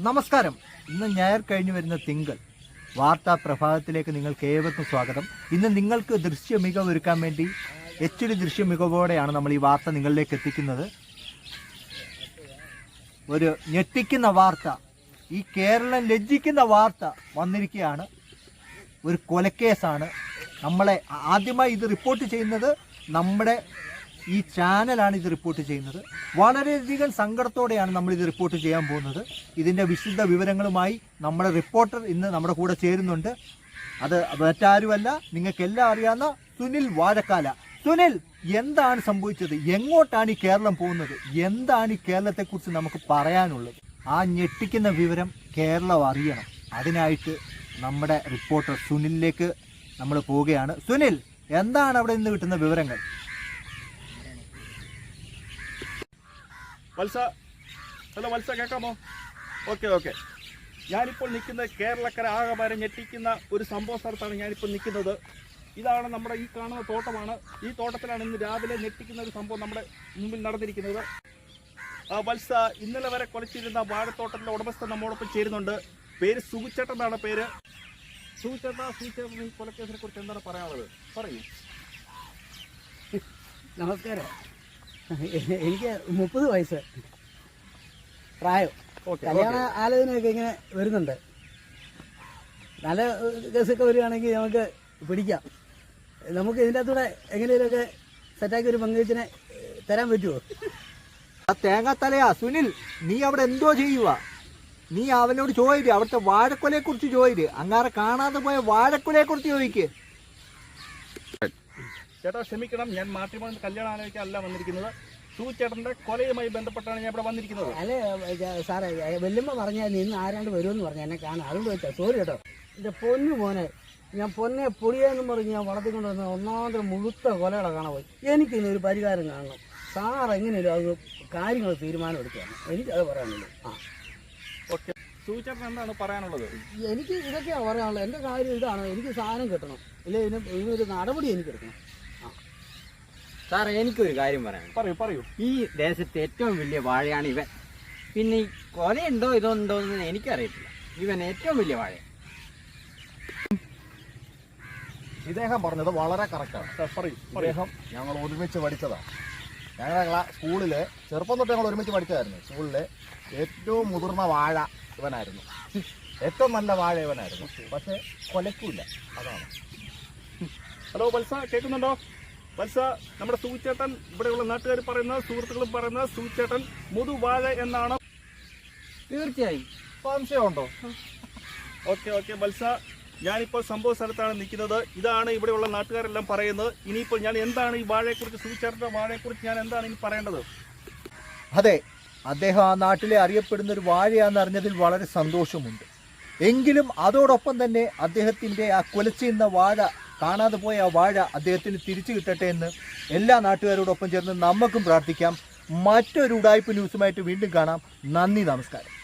നമസ്കാരം. ഇന്ന് ഞായർ കഴിഞ്ഞു വരുന്ന തിങ്കൾ. വാർത്താ പ്രഭാതത്തിലേക്ക് നിങ്ങൾക്ക് ഏവർക്കും സ്വാഗതം. ഇന്ന് നിങ്ങൾക്ക് ദൃശ്യ മികവ് ഒരുക്കാൻ വേണ്ടി എച്ച് ഡി ദൃശ്യ മികവോടെയാണ് നമ്മൾ ഈ വാർത്ത നിങ്ങളിലേക്ക് എത്തിക്കുന്നത്. ഒരു ഞെട്ടിക്കുന്ന വാർത്ത ഈ കേരളം ലജ്ജിക്കുന്ന വാർത്ത വന്നിരിക്കുകയാണ്. ഒരു കൊലക്കേസാണ്. നമ്മളെ ആദ്യമായി ഇത് റിപ്പോർട്ട് ചെയ്യുന്നത് നമ്മുടെ ഈ ചാനലാണ് ഇത് റിപ്പോർട്ട് ചെയ്യുന്നത്. വളരെയധികം സങ്കടത്തോടെയാണ് നമ്മൾ ഇത് റിപ്പോർട്ട് ചെയ്യാൻ പോകുന്നത്. ഇതിന്റെ വിശുദ്ധ വിവരങ്ങളുമായി നമ്മുടെ റിപ്പോർട്ടർ ഇന്ന് നമ്മുടെ കൂടെ ചേരുന്നുണ്ട്. അത് മറ്റാരുമല്ല നിങ്ങൾക്ക് എല്ലാം അറിയാവുന്ന സുനിൽ വാഴക്കാല. സുനിൽ എന്താണ് സംഭവിച്ചത്? എങ്ങോട്ടാണ് ഈ കേരളം പോകുന്നത്? എന്താണ് ഈ കേരളത്തെക്കുറിച്ച് നമുക്ക് പറയാനുള്ളത്? ആ ഞെട്ടിക്കുന്ന വിവരം കേരളം അറിയണം. അതിനായിട്ട് നമ്മുടെ റിപ്പോർട്ടർ സുനിലിലേക്ക് നമ്മൾ പോവുകയാണ്. സുനിൽ എന്താണ് അവിടെ നിന്ന് കിട്ടുന്ന വിവരങ്ങൾ? വത്സ ഹലോ വത്സ കേൾക്കാമോ ഓക്കെ ഓക്കെ. ഞാനിപ്പോൾ നിൽക്കുന്നത് കേരളക്കര ആകമാരെ ഞെട്ടിക്കുന്ന ഒരു സംഭവ സ്ഥലത്താണ് ഞാനിപ്പോൾ നിൽക്കുന്നത്. ഇതാണ് നമ്മുടെ ഈ കാണുന്ന തോട്ടമാണ്. ഈ തോട്ടത്തിലാണ് ഇന്ന് രാവിലെ ഞെട്ടിക്കുന്ന ഒരു സംഭവം നമ്മുടെ മുമ്പിൽ നടന്നിരിക്കുന്നത്. വത്സ ഇന്നലെ വരെ കൊലച്ചിരുന്ന വാഴത്തോട്ടത്തിലെ ഉടമസ്ഥൻ നമ്മോടൊപ്പം ചേരുന്നുണ്ട്. പേര് സുഖിച്ചേട്ടൻ എന്നാണ് പേര്. സുഖിച്ചേട്ട സുഖിച്ചേട്ടൻ ഈ കൊലക്കേസിനെ കുറിച്ച് എന്താണ് പറയാനുള്ളത്? പറയൂ. നമസ്കാരം. എനിക്ക് മുപ്പത് വയസ്സ്. പ്രായം. കല്യാണ ആലോചനയൊക്കെ ഇങ്ങനെ വരുന്നുണ്ട്. നല്ല കേസൊക്കെ വരികയാണെങ്കിൽ നമുക്ക് പിടിക്കാം. നമുക്ക് ഇതിന്റെ അകത്തൂടെ എങ്ങനെയൊക്കെ സെറ്റാക്കി ഒരു പങ്കുവച്ചിനെ തരാൻ പറ്റുമോ ആ തേങ്ങാത്തലയാ സുനിൽ നീ അവിടെ എന്തോ ചെയ്യുക നീ അവനോട് ചോദിക്കുക അവിടുത്തെ വാഴക്കൊലയെ കുറിച്ച് ചോദിര് അങ്ങാരെ കാണാതെ പോയ വാഴക്കൊലയെ കുറിച്ച് ചോദിക്ക്. ചേട്ടാ ക്ഷമിക്കണം. ഞാൻ മാട്രിമോണി കല്യാണ അല്ല വന്നിരിക്കുന്നത്. സൂചേട്ടന്റെ കൊലയുമായി ബന്ധപ്പെട്ടാണ് ഞാൻ ഇവിടെ വന്നിരിക്കുന്നത്. അല്ലെ സാറേ വെല്ലുമ്മ പറഞ്ഞാൽ ഇന്ന് ആരാണ്ട് വരുമെന്ന് പറഞ്ഞു എന്നെ കാണാൻ അതുകൊണ്ട് വെച്ചാൽ സോറി കേട്ടോ എന്റെ പൊന്നു മോനെ ഞാൻ പൊന്നെ പൊടിയെന്നും പറഞ്ഞ് ഞാൻ വളർത്തിക്കൊണ്ട് വന്ന ഒന്നാമത്തെ മുഴുത്ത കൊലയുടെ കാണാൻ പോയി. എനിക്കിനി ഒരു പരിഹാരം കാണണം. സാർ എങ്ങനെയൊരു അത് കാര്യങ്ങൾ തീരുമാനം എടുക്കുകയാണ്. എനിക്കത് പറയാനുള്ളൂ. ആ. ഓക്കെ. സൂചേട്ടൻ എന്താണ് പറയാനുള്ളത്? എനിക്ക് ഇതൊക്കെയാണ് പറയാനുള്ളത്. എന്റെ കാര്യം ഇതാണ്. എനിക്ക് സാധനം കിട്ടണം. ഇല്ലേ ഇതിന് ഇതിനൊരു നടപടി എനിക്ക് എടുക്കണം. സാറേ എനിക്കൊരു കാര്യം പറയാം പറയൂ പറയൂ. ഈ ദേശത്തെ ഏറ്റവും വലിയ വാഴയാണ് ഇവൻ. പിന്നെ ഈ കൊലയുണ്ടോ ഇതോ ഉണ്ടോ എന്ന് എനിക്കറിയത്തില്ല. ഇവൻ ഏറ്റവും വലിയ വാഴ. ഇദ്ദേഹം പറഞ്ഞത് വളരെ കറക്റ്റാണ് സാർ, പറയൂ ഇദ്ദേഹം ഞങ്ങൾ ഒരുമിച്ച് പഠിച്ചതാണ്. ഞങ്ങളെ സ്കൂളിലെ ചെറുപ്പം തൊട്ട് ഞങ്ങൾ ഒരുമിച്ച് പഠിച്ചതായിരുന്നു. സ്കൂളിലെ ഏറ്റവും മുതിർന്ന വാഴ ഇവനായിരുന്നു. ഏറ്റവും നല്ല വാഴ ഇവനായിരുന്നു. പക്ഷെ കൊലക്കൂല അതാണ്. ഹലോ പൽസ കേൾക്കുന്നുണ്ടോ? വത്സ നമ്മുടെ സൂചേട്ടൻ ഇവിടെയുള്ള നാട്ടുകാർ പറയുന്നത് സുഹൃത്തുക്കളും പറയുന്നത് സൂചേട്ടൻ മുതുവാഴ എന്നാണ്. തീർച്ചയായും. സംശയമുണ്ടോ? Okay okay Vatsa. ഞാനിപ്പോൾ സംഭവ സ്ഥലത്താണ് നിൽക്കുന്നത്. ഇതാണ് ഇവിടെയുള്ള നാട്ടുകാരെല്ലാം പറയുന്നത്. ഇനിയിപ്പോൾ ഞാൻ എന്താണ് ഈ വാഴയെക്കുറിച്ച് സൂചേട്ടന്റെ വാഴയെക്കുറിച്ച് ഞാൻ എന്താണ് ഇനി പറയേണ്ടത്? അതെ അദ്ദേഹം ആ നാട്ടിലെ അറിയപ്പെടുന്ന ഒരു വാഴയാണെന്ന് അറിഞ്ഞതിൽ വളരെ സന്തോഷമുണ്ട്. എങ്കിലും അതോടൊപ്പം തന്നെ അദ്ദേഹത്തിന്റെ ആ കൊലച്ചിരുന്ന വാഴ കാണാതെ പോയ ആ വാഴ അദ്ദേഹത്തിന് തിരിച്ചു കിട്ടട്ടെ എന്ന് എല്ലാ നാട്ടുകാരോടൊപ്പം ചേർന്ന് നമുക്കും പ്രാർത്ഥിക്കാം. മറ്റൊരു ഉടായ്പ ന്യൂസുമായിട്ട് വീണ്ടും കാണാം. നന്ദി നമസ്കാരം.